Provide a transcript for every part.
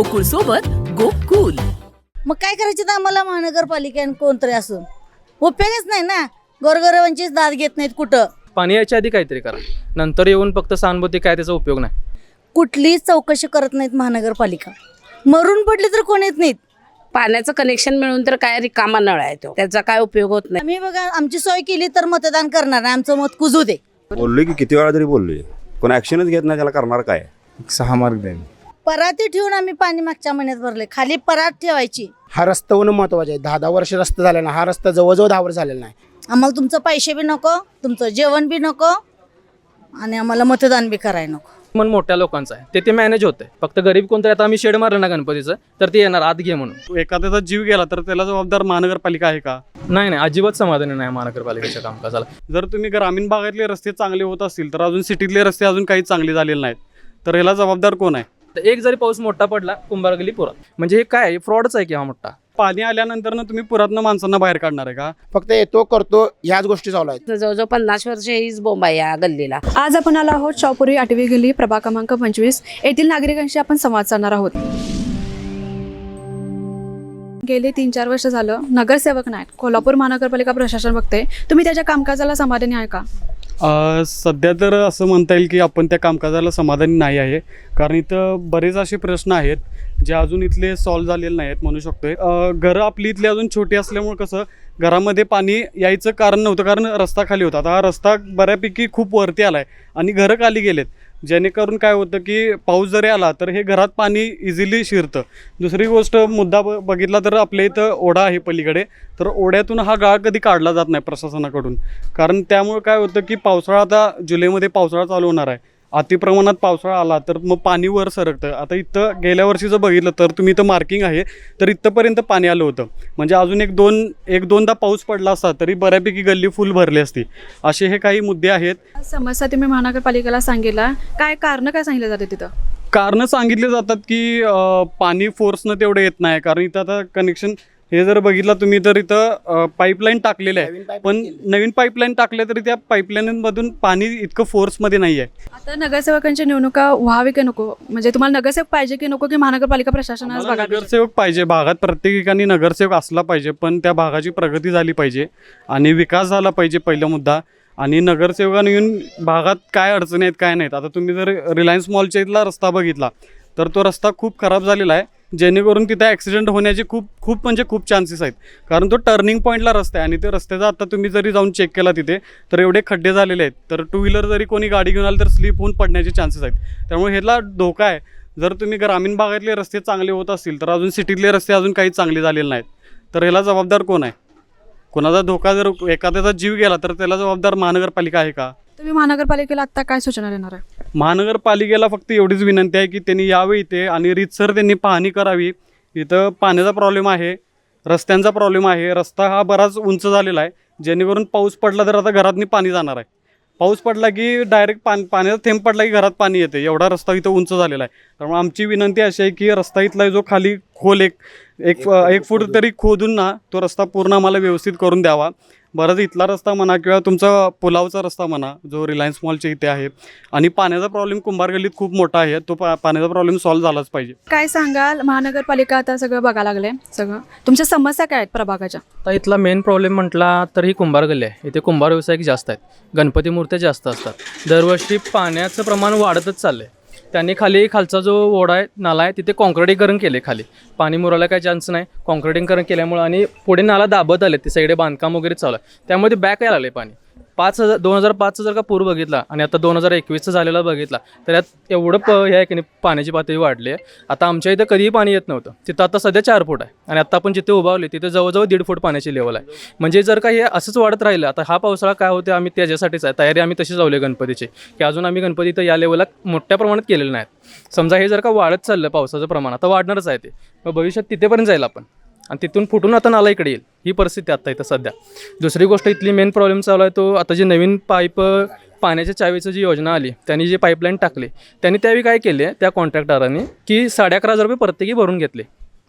गोकुळ सोबत गोकुल. मग काय करायचं तर आम्हाला महानगरपालिकेने कोणतरी असून? उपयोगच नाही ना? गोरगरिबांचीच दाद घेत नाहीत कुठं? पाणी यायच्या आधी काहीतरी करा. नंतर येऊन फक्त सहानुभूती काय त्याचा उपयोग नाही. कुठलीच चौकशी करत नाहीत महानगरपालिका. मरून पडली तर कोण येत नाहीत? पाण्याचं कनेक्शन मिळून तर काय रिकामा नळ आहे तो. त्याचा काय उपयोग होत नाही. आम्ही बघा आमची सोय केली तर मतदान करणार आहे. आमचं मत कुजू दे. बोललोय की किती वेळा तरी बोललोय. कोण ऍक्शनच घेत नाही त्याला करणार काय? सहा मार्क द्याल पराती ठेवून आम्ही पाणी मागच्या महिन्यात भरले. खाली परात ठेवायची. हा रस्ता होणं महत्वाचं आहे. दहा दहा वर्ष रस्ता झाला ना हा रस्ता जवळजवळ दहा वर्ष झालेला नाही. आम्हाला तुमचं पैसे बी नको तुमचं जेवण बी नको आणि आम्हाला मतदान बी करायला नको. मन मोठ्या लोकांचं आहे. ते ते मॅनेज होते फक्त गरीब कोणतरी आता आम्ही शेड मारलं ना गणपतीचं तर ते येणार आत घे म्हणून. एखाद्याचा जीव गेला तर त्याला जबाबदार महानगरपालिका आहे का? नाही नाही अजिबात समाधानी नाही महानगरपालिकेच्या कामकाजाला. जर तुम्ही ग्रामीण भागातले रस्ते चांगले होत असतील तर अजून सिटीतले रस्ते अजून काही चांगले झालेले नाहीत. तर ह्याला जबाबदार कोण आहे? तर एक जरी पाऊस मोठा पडला कुंभारगली पुरात म्हणजे हे काय फ्रॉडच आहे की हा मोठा? पाणी आल्यानंतर ना तुम्ही पुरातनं माणसांना बाहेर काढणार आहे का? फक्त येतो करतो ह्याच गोष्टी चालू आहेत. जवळजवळ पन्नास वर्ष हीच बोंब आहे या गल्लीला. आज आपण आलो आहोत शाहपुरी आठवी गल्ली प्रभाग क्रमांक पंचवीस. येथील नागरिकांशी आपण संवाद साधणार आहोत. गेले तीन चार वर्ष झालं नगरसेवक नाहीत. कोल्हापूर महानगरपालिका प्रशासन बघते. तुम्ही त्याच्या कामकाजाला समाधानी आहे का? सध्या तर असं म्हणता येईल की आपण त्या कामकाजाला समाधानी नाही आहे. कारण इथं बरेच असे प्रश्न आहेत जे अजून इथले सॉल्व झालेले नाही आहेत म्हणू शकतोय. घरं आपली इथली अजून छोटी असल्यामुळे कसं घरामध्ये पाणी यायचं कारण नव्हतं कारण रस्ता खाली होता. आता हा रस्ता बऱ्यापैकी खूप वरती आला आहे आणि घरं खाली गेलेत. जेणेकरून काय होतं की पाऊस जरी आला तर हे घरात पाणी इझिली शिरतं. दुसरी गोष्ट मुद्दा ब बघितला तर आपल्या इथं ओढा आहे पलीकडे. तर ओढ्यातून हा गाळ कधी काढला जात नाही प्रशासनाकडून. कारण त्यामुळे काय होतं की पावसाळा आता जुलैमध्ये पावसाळा चालू होणार आहे. अतिप्रमाणात पावसाळा आला तर मग पाणी वर सरकतं. आता इथं गेल्या वर्षी जर बघितलं तर तुम्ही इथं मार्किंग आहे तर इथंपर्यंत पाणी आलं होतं. म्हणजे अजून एक दोन एक दोनदा पाऊस पडला असता तरी बऱ्यापैकी गल्ली फुल भरली असती. असे हे काही मुद्दे आहेत. समस्या तुम्ही महानगरपालिकेला सांगितला. काय कारण काय सांगितलं जाते तिथं? कारणं सांगितले जातात की पाणी फोर्सनं तेवढं येत नाही. कारण इथं आता कनेक्शन हे जर बघितलं तुम्ही तर इथं पाईपलाईन टाकलेलं नवीन आहे पण. नवीन पाईपलाईन टाकले तरी त्या पाईपलाईनमधून पाणी इतकं फोर्समध्ये नाही आहे आता नगरसेवकांची निवडणुका व्हावी की नको? म्हणजे तुम्हाला नगरसेवक पाहिजे की नको की महानगरपालिका प्रशासन आज आम्हाला बघा नगरसेवक पाहिजे. भागात प्रत्येक ठिकाणी नगरसेवक असला पाहिजे पण त्या भागाची प्रगती झाली पाहिजे आणि विकास झाला पाहिजे पहिला मुद्दा. आणि नगरसेवकाने येऊन भागात काय अडचणी आहेत काय नाहीत. आता तुम्ही जर रिलायन्स मॉलच्या इथला रस्ता बघितला तर तो रस्ता खूप खराब झालेला आहे. जेणेकरून तिथे ॲक्सिडेंट होण्याचे खूप खूप म्हणजे खूप चान्सेस आहेत. कारण तो टर्निंग पॉईंटला रस्ता आहे आणि ते रस्त्याचा आता तुम्ही जरी जाऊन चेक केला तिथे तर एवढे खड्डे झालेले आहेत. तर टू व्हीलर जरी कोणी गाडी घेऊन आली तर स्लिप होऊन पडण्याचे चान्सेस आहेत. त्यामुळे ह्याला धोका आहे. जर तुम्ही ग्रामीण भागातले रस्ते चांगले होत असतील तर अजून सिटीतले रस्ते अजून काही चांगले झालेले नाहीत. तर ह्याला जबाबदार कोण आहे? कोणाचा धोका जर एखाद्याचा जीव गेला तर त्याला जबाबदार महानगरपालिका आहे का? तुम्ही महानगरपालिकेला आता काय सूचना देणार आहे? महानगरपालिकेला फक्त एवढीच विनंती आहे की त्यांनी यावे इथे आणि रीतसर त्यांनी पाहणी करावी. इथं पाण्याचा प्रॉब्लेम आहे रस्त्यांचा प्रॉब्लेम आहे. रस्ता हा बराच उंच झालेला आहे. जेणेकरून पाऊस पडला तर आता घरातनी पाणी जाणार आहे. पाऊस पडला की डायरेक्ट पाणी पाण्याचा थेंब पडला की घरात पाणी येते. एवढा रस्ता इथं उंच झालेला आहे. त्यामुळे आमची विनंती अशी आहे की रस्ता इथला जो खाली खोल एक एक एक फूट तरी खोदून ना तो रस्ता पूर्ण आम्हाला व्यवस्थित करून द्यावा. बरंच इथला रस्ता म्हणा किंवा तुमचा पुलावचा रस्ता म्हणा जो रिलायन्स मॉलच्या इथे आहे आणि पाण्याचा प्रॉब्लेम कुंभार गल्लीत खूप मोठा आहे तो पा पाण्याचा प्रॉब्लेम सॉल्व्ह झालाच पाहिजे. काय सांगाल? महानगरपालिका आता सगळं बघायला लागले सगळं. तुमच्या समस्या काय आहेत प्रभागाच्या? आता इथला मेन प्रॉब्लेम म्हटला तर ही कुंभार गल्ली आहे. इथे कुंभार व्यावसायिक जास्त आहेत. गणपती मूर्त्या जास्त असतात. दरवर्षी पाण्याचं प्रमाण वाढतच चाललं आहे त्यांनी खाली खालचा जो ओढा आहे नाला आहे तिथे कॉन्क्रिटीकरण केले खाली. पाणी मुरायला काही चान्स नाही. कॉन्क्रिटीकरण केल्यामुळे आणि पुढे नाला दाबत आले ते सगळे बांधकाम वगैरे चालू आहे. त्यामध्ये बॅक यायला लागले पाणी. पाच हजार दोन हजार पाचचा जर का पूर बघितला आणि आता दोन हजार एकवीसचा झालेला बघितला तर यात एवढं प हे आहे की नाही पाण्याची पातळी वाढली आहे. आता आमच्या इथं कधीही पाणी येत नव्हतं. तिथं आता सध्या चार फूट आहे. आणि आता आपण जिथे उभावले तिथे जवळजवळ दीड फूट पाण्याची लेवल आहे. म्हणजे जर का हे असंच वाढत राहिलं आता हा पावसाळा काय होते आम्ही त्याच्यासाठीच आहे. तयारी आम्ही तशी लावली गणपतीची. की अजून आम्ही गणपती इथं या लेवलला मोठ्या प्रमाणात केलेलं नाहीत. समजा हे जर का वाढत चाललं पावसाचं प्रमाण आता वाढणारच आहे ते. मग भविष्यात तिथेपर्यंत जाईल आपण. आणि तिथून फुटून आता नाला इकडे येईल. ही परिस्थिती आता इथं सध्या. दुसरी गोष्ट इथली मेन प्रॉब्लेम चालू आहे तो आता जी नवीन पाईप पाण्याच्या चावीचं जी योजना आली त्यांनी जे पाईपलाईन टाकले त्यांनी त्यावेळी काय केले त्या कॉन्ट्रॅक्टरांनी की साडे अकरा हजार रुपये प्रत्येकी भरून घेतले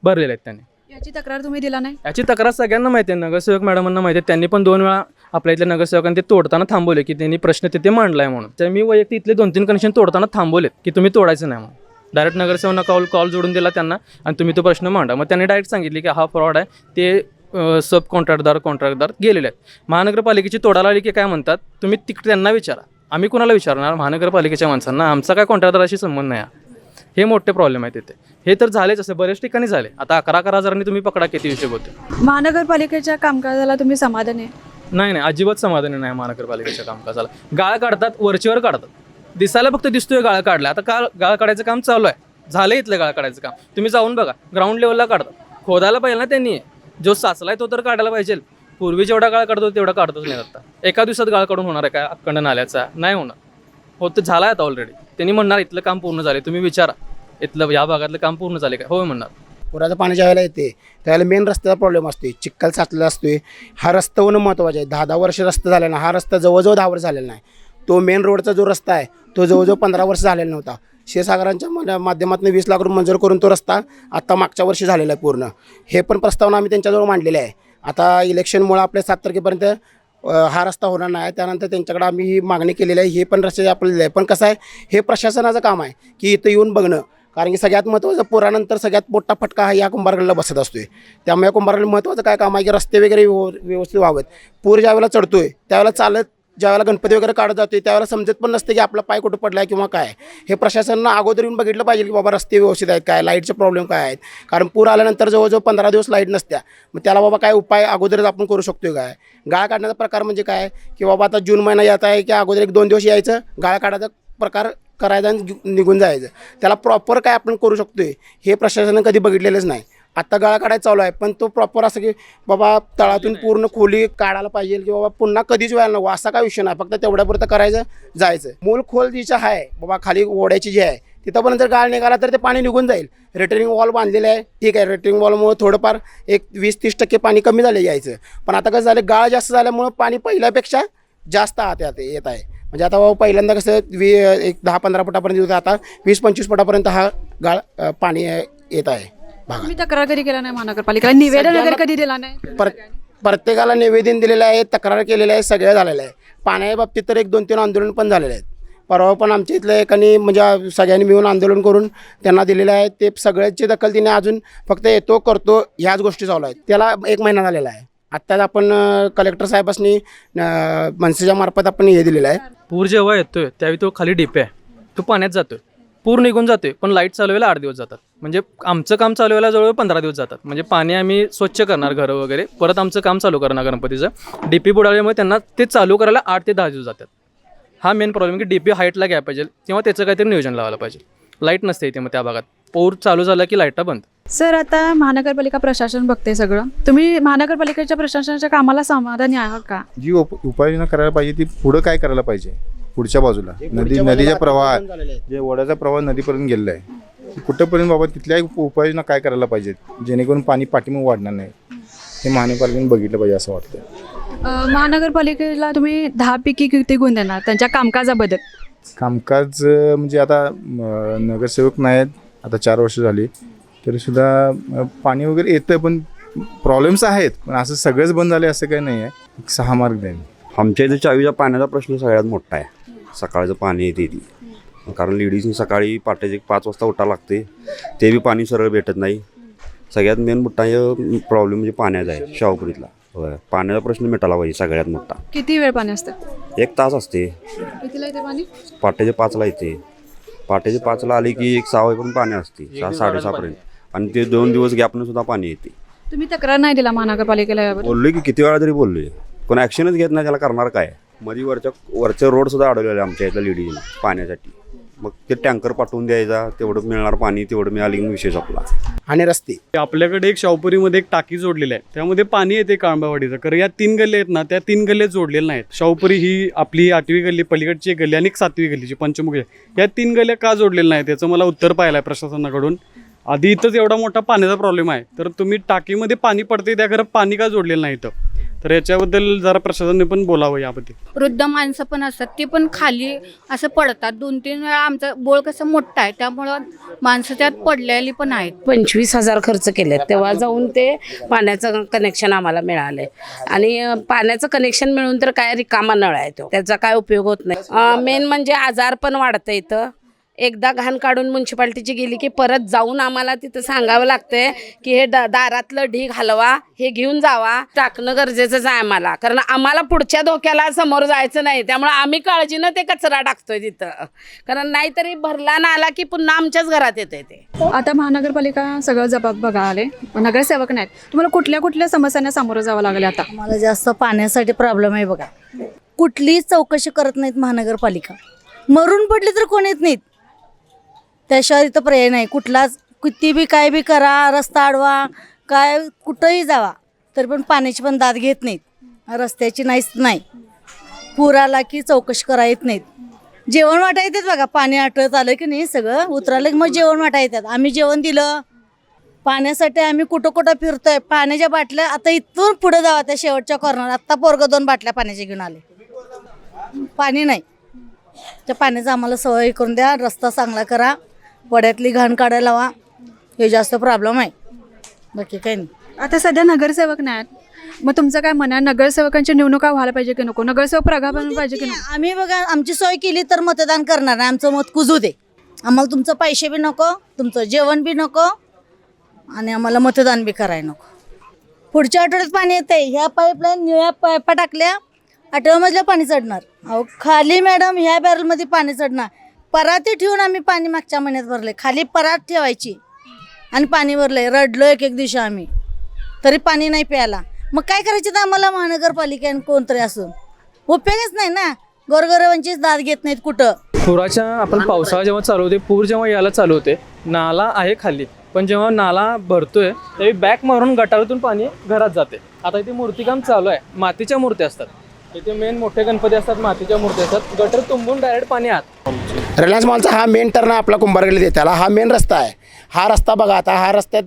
भरलेले आहेत त्यांनी. याची तक्रार तुम्ही दिला नाही? याची तक्रार सगळ्यांना माहिती आहे नगरसेवक मॅडमांना माहिती आहे. त्यांनी पण दोन वेळा आपल्या इथल्या नगरसेवकांनी ते तोडताना थांबवले की त्यांनी प्रश्न तिथे मांडलाय म्हणून. तर मी वैयक्तिक इथले दोन तीन कनेक्शन तोडताना थांबवलेत की तुम्ही तोडायचं नाही म्हणून. डायरेक्ट नगरसेवकांना कॉल कॉल जोडून दिला त्यांना आणि तुम्ही तो प्रश्न मांडा. मग त्यांनी डायरेक्ट सांगितले की हा फ्रॉड आहे. ते सब कॉन्ट्रॅक्टदार कॉन्ट्रॅक्टदार गेलेले आहेत. महानगरपालिकेची तोडाला आली की काय म्हणतात? तुम्ही तिक त्यांना विचारा. आम्ही कोणाला विचारणार? महानगरपालिकेच्या माणसांना. आमचा काय कॉन्ट्रॅक्टदाराशी संबंध नाही हा. हे मोठे प्रॉब्लेम आहेत तिथे. हे तर झालेच असे. बरेच ठिकाणी झाले. आता अकरा अकरा हजारांनी तुम्ही पकडा किती हिशोब होते महानगरपालिकेच्या कामकाजाला तुम्ही समाधानी आहे? नाही नाही. अजिबात समाधानी नाही महानगरपालिकेच्या कामकाजाला. गाळ काढतात वरचीवर काढतात. दिसायला फक्त दिसतोय गाळ काढला. आता का गाळ काढायचं काम चालू आहे. झालं इथलं गाळ काढायचं काम. तुम्ही जाऊन बघा. ग्राउंड लेवलला काढतात खोदायला पाहिजे ना त्यांनी. जो साचलाय तो तर काढायला पाहिजे. पूर्वी जेवढा गाळ काढतो तेवढा काढतच नाही आता. एका दिवसात गाळ काढून होणार आहे काय? अखंड नाल्याचा. नाही होणार. हो तर झाला आता ऑलरेडी त्यांनी म्हणणार इथलं काम पूर्ण झाले तुम्ही विचारा. इथलं या भागातलं काम पूर्ण झाले काय? होय म्हणणार. पुराचं पाणी ज्यावेळेला येते त्यावेळेला मेन रस्त्याचा प्रॉब्लेम असतो चिखल साचलेला असतोय. हा रस्ता होणं महत्त्वाचं आहे. दहा दहा वर्ष रस्ता झाला हा रस्ता जवळजवळ दहा वर्ष झालेला नाही. तो मेन रोडचा जो रस्ता आहे तो जवळजवळ पंधरा वर्ष झालेला नव्हता. क्षीरसागरांच्या माध्यमातून वीस लाख रुपये मंजूर करून तो रस्ता आत्ता मागच्या वर्षी झालेला आहे पूर्ण. हे पण प्रस्तावना आम्ही त्यांच्याजवळ मांडलेले आहे. आता इलेक्शनमुळं आपल्या सात तारखेपर्यंत हा रस्ता होणार नाही. त्यानंतर त्यांच्याकडे आम्ही ही मागणी केलेली आहे. हे पण रस्ते आपल्याला आहे. पण कसं आहे हे प्रशासनाचं काम आहे की इथं येऊन बघणं. कारण की सगळ्यात महत्त्वाचं पुरानंतर सगळ्यात मोठा फटका हा या कुंभारगडला बसत असतोय. त्यामुळे या कुंभारगड महत्त्वाचं काय काम आहे की रस्ते वगैरे व्यव- व्यवस्थित व्हावेत. पूर ज्यावेळेला चढतोय त्यावेळेला चालत ज्यावेळेला गणपती वगैरे काढत जाते त्यावेळेला समजत पण नसते की आपला पाय कुठं पडला आहे किंवा काय. हे प्रशासनानं अगोदर येऊन बघितलं पाहिजे की बाबा रस्ते व्यवस्थित आहेत काय लाईटचे प्रॉब्लेम काय आहेत. कारण पूर आल्यानंतर जवळजवळ पंधरा दिवस लाइट नसत्या. मग त्याला बाबा काय उपाय अगोदरच आपण करू शकतो काय? गाळ काढण्याचा प्रकार म्हणजे काय? की बाबा आता जून महिना येत आहे की अगोदर एक दोन दिवस यायचं गाळ काढायचा प्रकार करायचा आणि निघून जायचं. त्याला प्रॉपर काय आपण करू शकतोय हे प्रशासनानं कधी बघितलेलंच नाही. आत्ता गाळा काढायचा चालू आहे. पण तो प्रॉपर असं की बाबा तळातून पूर्ण खोली काढायला पाहिजे की बाबा पुन्हा कधीच व्हायला नको. असा काय विषय नाही. फक्त तेवढ्यापुरतं करायचं जायचं. मूल खोल जिचं आहे बाबा खाली ओढ्याची जी आहे तिथंपर्यंत जर गाळ निघाला तर ते पाणी निघून जाईल. रिटर्निंग वॉल बांधलेलं आहे. ठीक आहे रिटर्निंग वॉलमुळे थोडंफार एक वीस तीस टक्के पाणी कमी झालं यायचं. पण आता कसं झालं गाळ जास्त झाल्यामुळं पाणी पहिल्यापेक्षा जास्त आत येत येत आहे. म्हणजे आता बाबा पहिल्यांदा कसं वी एक दहा पंधरा फुटापर्यंत येत होतं आता वीस पंचवीस फुटापर्यंत हा गाळ पाणी येत आहे. तुम्ही तक्रार कधी केला नाही महानगरपालिकेला? निवेदन वगैरे कधी दिला नाही? पर प्रत्येकाला निवेदन दिलेलं आहे तक्रार केलेलं आहे सगळं झालेलं आहे. पाण्याच्या बाबतीत तर एक दोन तीन आंदोलन पण झालेले आहेत. परवा पण आमच्या इथल्या एकाने म्हणजे सगळ्यांनी मिळून आंदोलन करून त्यांना दिलेलं आहे. ते सगळ्याची दखल तिने अजून फक्त येतो करतो ह्याच गोष्टी चालू आहेत. त्याला एक महिना झालेला आहे. आत्ताच आपण कलेक्टर साहेबांनी मनसेच्या मार्फत आपण हे दिलेलं आहे. पूर जेव्हा येतोय त्यावेळी तो खाली डिपे आहे. तो पाण्यात जातोय. पूर निघून जातोय पण लाइट चालवायला आठ दिवस जातात. म्हणजे आमचं काम चालवायला जवळ पंधरा दिवस जातात. म्हणजे पाणी आम्ही स्वच्छ करणार घरं वगैरे परत आमचं काम चालू करणार गणपतीचं. डीपी बुडाल्यामुळे त्यांना ते चालू करायला आठ ते दहा दिवस जातात. हा मेन प्रॉब्लेम की डीपी हाईटला घ्यायला पाहिजे किंवा त्याचं काहीतरी नियोजन लावायला पाहिजे. लाइट नसते इथे मग त्या भागात. पूर चालू झाला की लाईटा बंद. सर आता महानगरपालिका प्रशासन बघते सगळं. तुम्ही महानगरपालिकेच्या प्रशासनाच्या कामाला समाधानी आहात का? जी उप उपाययोजना करायला पाहिजे ती पुढं काय करायला पाहिजे? पुढच्या बाजूला. नदी नदीच्या प्रवाहात जे ओढ्याचा प्रवाह नदीपर्यंत गेलेला आहे. कुठंपर्यंत बाबा तिथल्याही उप- उपाययोजना काय करायला पाहिजेत? जेणेकरून पाणी पाठीमाग वाढणार नाही. हे महानगरपालिकेने बघितलं पाहिजे असं वाटतं महानगरपालिकेला तुम्ही दहा पैकी किती गुण देणार? त्यांच्या कामकाजाबद्दल. कामकाज म्हणजे आता नगरसेवक नाहीत. आता चार वर्ष झाली. तरीसुद्धा पाणी वगैरे येतं पण प्रॉब्लेम्स आहेत. पण असं सगळंच बंद झाले असं काही नाही आहे एक सहा मार्क देईन. आमच्या इथे चावीच्या पाण्याचा प्रश्न सगळ्यात मोठा आहे. सकाळचं पाणी येते ती. कारण लेडीजनी सकाळी पाट्याचे पाच वाजता उठावं लागते. ते बी पाणी सरळ भेटत नाही. सगळ्यात मेन मोठा प्रॉब्लेम म्हणजे पाण्याचा आहे शाहपुरीतला. होय. पाण्याचा प्रश्न मिटायला पाहिजे सगळ्यात मोठा. किती वेळ पाणी असतं? एक तास असते. कितीला येते पाणी? पाट्याचे पाचला येते. पाट्याचे पाचला आले की एक सहा वाजेपर्यंत पाणी असते. सहा साडेसहापर्यंत आणि ते दोन दिवस गॅपनं सुद्धा पाणी येते. तुम्ही तक्रार नाही दिला महानगरपालिकेला बोललोय की किती वेळा तरी बोललोय. कोण ॲक्शनच घेत नाही त्याला करणार काय? मध्ये वरच्या वरचे रोड सुद्धा अडवलेले आमच्या इथल्या लेडीजने पाण्यासाठी. मग ते टँकर पाठवून द्यायचा तेवढं मिळणार पाणी तेवढं मिळाली विषय संपला. आणि रस्ते? आपल्याकडे एक शाहपुरीमध्ये एक टाकी जोडलेली आहे. त्यामध्ये पाणी येते काळंबावाडीचं. कारण या तीन गल्ले आहेत ना त्या तीन गल्ले जोडलेल्या नाहीत. शाहपुरी ही आपली आठवी गल्ली पलीकडची एक गल्ली आणि एक सातवी गल्लीची पंचमुखी. या तीन गल्ल्या का जोडलेल्या नाहीत त्याचं मला उत्तर पाहिलं आहे प्रशासनाकडून. आधी इथंच एवढा मोठा पाण्याचा प्रॉब्लेम आहे. तर तुम्ही टाकीमध्ये पाणी पडते त्या घरात पाणी का जोडलेलं नाही इथं? तर याच्याबद्दल जरा प्रशासनाने पण बोलावं याबद्दल. वृद्ध माणसं पण असतात ते पण खाली असं पडतात. दोन तीन वेळा आमचा बोळ कसं मोठा आहे त्यामुळं माणसं त्यात पडलेली पण आहेत. पंचवीस हजार खर्च केले तेव्हा जाऊन ते पाण्याचं कनेक्शन आम्हाला मिळालंय. आणि पाण्याचं कनेक्शन मिळून तर काय रिकामा नळ आहे तो. त्याचा काय उपयोग होत नाही. मेन म्हणजे आजार पण वाढतं इथं. एकदा घाण काढून म्युन्सिपाल्टीची गेली की परत जाऊन आम्हाला तिथं सांगावं लागतंय की हे द दारातलं ढीग हलवा हे घेऊन जावा. टाकणं गरजेचंच आहे आम्हाला. कारण आम्हाला पुढच्या धोक्याला समोर जायचं नाही. त्यामुळे आम्ही काळजीनं ते कचरा टाकतोय तिथं. कारण नाहीतरी भरला ना आला की पुन्हा आमच्याच घरात येते ते. आता महानगरपालिका सगळं जबाब बघा आले नगरसेवक नाहीत. तुम्हाला कुठल्या कुठल्या समस्यांना सामोरं जावं लागले आता? मला जास्त पाण्यासाठी प्रॉब्लेम आहे बघा. कुठलीच चौकशी करत नाहीत महानगरपालिका. मरून पडली तर कोण येत नाहीत? त्याशिवाय इथं पर्याय नाही. कुठलाच किती बी काय बी करा रस्ता अडवा काय कुठंही जावा तरी पण पाण्याची पण दाद घेत नाहीत. रस्त्याची नाहीच नाही. पूर आला की चौकशी करा येत नाहीत. जेवण वाटा येतात बघा पाणी आठवत आलं की नाही सगळं? उतरालं की मग जेवण वाटा येतात. आम्ही जेवण दिलं. पाण्यासाठी आम्ही कुठं कुठं फिरतोय. पाण्याच्या बाटल्या आता इथून पुढे जावा त्या शेवटच्या कॉर्नर आत्ता पोरग दोन बाटल्या पाण्याच्या घेऊन आले. पाणी नाही. त्या पाण्याचा आम्हाला सवय करून द्या. रस्ता चांगला करा. वड्यातली घाण काढायला लावा. हे जास्त प्रॉब्लेम आहे. बाकी काही नाही. आता सध्या नगरसेवक नाहीत मग तुमचं काय म्हणणं आहे? नगरसेवकांची निवडणुका व्हायला पाहिजे की नको? नगरसेवक प्रगा बनला पाहिजे की नको? आम्ही बघा आमची सोय केली तर मतदान करणार नाही. आमचं मत कुजू दे. आम्हाला तुमचं पैसे बी नको तुमचं जेवण बी नको आणि आम्हाला मतदान बी करायला नको. पुढच्या आठवड्यात पाणी येते ह्या पाईपलाईन निळ्या पाईपा टाकल्या आठवड्यामधलं पाणी चढणार. अहो खाली मॅडम ह्या बॅरलमध्ये पाणी चढणार. पराती ठेवून आम्ही पाणी मागच्या महिन्यात भरले. खाली परात ठेवायची आणि पाणी भरलंय. रडलो एक एक दिवशी आम्ही. तरी पाणी नाही प्यायला. मग काय करायचं तर आम्हाला महानगरपालिकेने कोणतरी असून? उपयोगच नाही ना. गोरगरिबांचीच दाद घेत नाहीत कुठं? पुराच्या आपण पावसाळा जेव्हा चालू होते पूर जेव्हा यायला चालू होते नाला आहे खाली. पण जेव्हा नाला भरतोय त्यावेळी बॅक मारून गटारातून पाणी घरात जाते. आता इथे मूर्तिकाम चालू आहे. मातीच्या मूर्त्या असतात. इथे मेन मोठे गणपती असतात मातीच्या मूर्ती असतात. गटर तुंबून डायरेक्ट पाणी आत. रिलायन्स मॉलचा हा मेन टर्न आपला कुंभारगली त्याला. हा मेन रस्ता आहे. हा रस्ता बघा आता हा रस्त्यात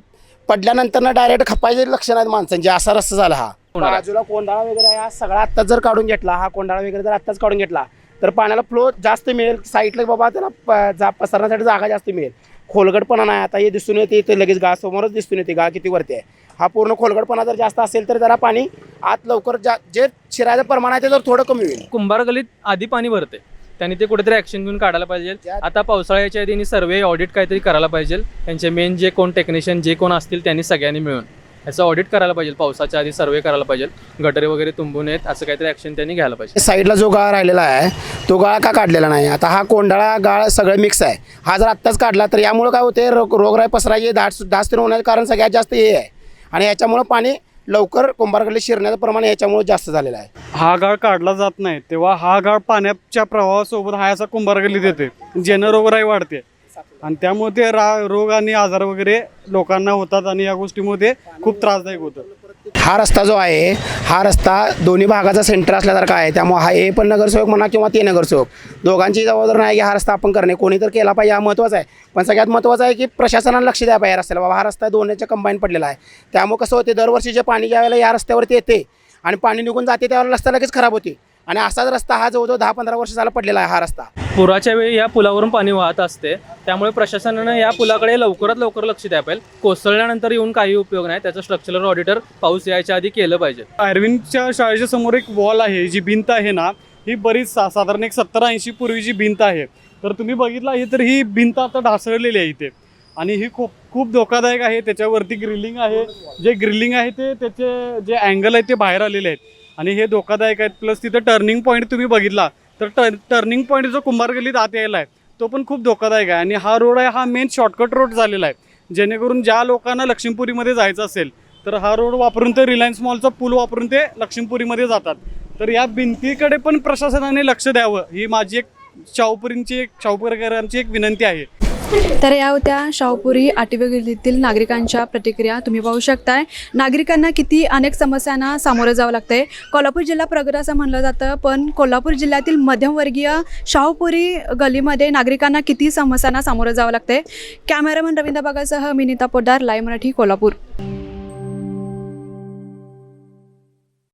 पडल्यानंतर ना डायरेक्ट खपायचे लक्षण आहेत माणसांचे. असा रस्ता झाला हा. बाजूला कोंडाळा वगैरे आहे. हा सगळा आत्ताच जर काढून घेतला हा कोंडाळा वगैरे जर आत्ताच काढून घेतला तर पाण्याला फ्लो जास्त मिळेल. साईडला बाबा त्याला प- जा पसरण्यासाठी जागा जास्त मिळेल. खोलगटपणा नाही. आता हे दिसून येते ते लगेच गा समोरच दिसून येते गा किती वरती आहे. हा पूर्ण खोलगटपणा जर जास्त असेल तर जरा पाणी आत लवकर जा जे शिरायचं प्रमाण आहे ते जर थोडं कमी होईल. कुंभार गलीत आधी पाणी भरते. त्यांनी ते कुठेतरी ऍक्शन घेऊन काढायला पाहिजे. आता पावसाळ्याच्या आधी सर्वे ऑडिट काहीतरी करायला पाहिजे. त्यांचे मेन जे कोण टेक्निशियन जे कोण असतील त्यांनी सगळ्यांनी मिळून याचं ऑडिट करायला पाहिजे. पावसाच्या आधी सर्वे करायला पाहिजे. गटरे वगैरे तुंबून येत असं काहीतरी ऍक्शन त्यांनी घ्यायला पाहिजे. साईडला जो गाळ राहिलेला आहे तो गाळ का काढलेला नाही? आता हा कोंडाळा गाळ सगळं मिक्स आहे. हा जर आत्ताच काढला तर यामुळे काय होते रोग रोगराई पसरायचे दाट दास्त होण्याचं कारण सगळ्यात जास्त हे आहे. आणि याच्यामुळं पाणी लवकर कुंभारकडे शिरण्याचं प्रमाण याच्यामुळे जास्त झालेलं आहे. हा गाळ काढला जात नाही. तेव्हा हा गाळ पाण्याच्या प्रवाहासोबत हा असा कुंभारगलीत देते. ज्यानं रोगराई वाढते. आणि त्यामुळे ते रा रोग आणि आजार वगैरे लोकांना होतात आणि या गोष्टीमुळे खूप त्रासदायक होतं. हा रस्ता जो आहे हा रस्ता दोन्ही भागाचा सेंटर असल्यासारखा आहे. त्यामुळे हा हे पण नगरसेवक म्हणा किंवा ते नगरसेवक दोघांची जबाबदारी नाही की हा रस्ता आपण करणे. कोणी तर केला पाहिजे हा महत्त्वाचा आहे. पण सगळ्यात महत्त्वाचं आहे की प्रशासनाला लक्ष द्या पाहिजे रस्त्याला. बाबा हा रस्ता दोन्हीच्या कंबाईन पडलेला आहे. त्यामुळे कसं होते दरवर्षी जे पाणी ज्या वेळेला या रस्त्यावरती येते आणि पाणी निघून जाते त्यावेळेला रस्ता लगेच खराब होते. आणि असाच रस्ता हा जवळजवळ दहा पंधरा वर्ष झाला पडलेला आहे हा रस्ता. पुराच्या वेळी या पुलावरून पाणी वाहत असते. त्यामुळे प्रशासनानं या पुलाकडे लवकरात लवकर लक्ष द्या पाहिजे. कोसळल्यानंतर येऊन काही उपयोग नाही. त्याचं स्ट्रक्चरल ऑडिटर पाऊस यायच्या आधी केलं पाहिजे. अरविंदच्या शाळेच्या समोर एक वॉल आहे जी भिंत आहे ना ही बरीच सा साधारण एक सत्तर ऐंशी पूर्वीची भिंत आहे. तर तुम्ही बघितलं आहे तर ही भिंत आता ढासळलेली आहे इथे. आणि ही खूप खूप धोकादायक आहे. त्याच्यावरती ग्रिलिंग आहे. जे ग्रिलिंग आहे ते त्याचे जे अँगल आहे ते बाहेर आलेले आहेत. आणि हे धोकादायक आहेत. प्लस तिथं टर्निंग पॉईंट तुम्ही बघितला. तर टर टर्निंग पॉईंट जो कुंभारगलीत आत यायला आहे तो पण खूप धोकादायक आहे. आणि हा रोड आहे हा मेन शॉर्टकट रोड झालेला आहे. जेणेकरून ज्या लोकांना लक्ष्मीपुरीमध्ये जायचं असेल तर हा रोड वापरून ते रिलायन्स मॉलचा पूल वापरून ते लक्ष्मीपुरीमध्ये जातात. तर या भिंतीकडे पण प्रशासनाने लक्ष द्यावं ही माझी एक शाहूपुरींची एक शाहूपुरकरांची एक विनंती आहे. तर या होत्या शाहूपुरी आठवे गल्लीतील नागरिकांच्या प्रतिक्रिया. तुम्ही पाहू शकताय नागरिकांना किती अनेक समस्यांना सामोरं जावं लागतंय. कोल्हापूर जिल्हा प्रगत असं म्हणलं जातं पण कोल्हापूर जिल्ह्यातील मध्यमवर्गीय शाहूपुरी गलीमध्ये नागरिकांना किती समस्यांना सामोरं जावं लागतंय. कॅमेरामन रवींद्र बागासह मी नीता पोद्दार लाईव्ह मराठी कोल्हापूर.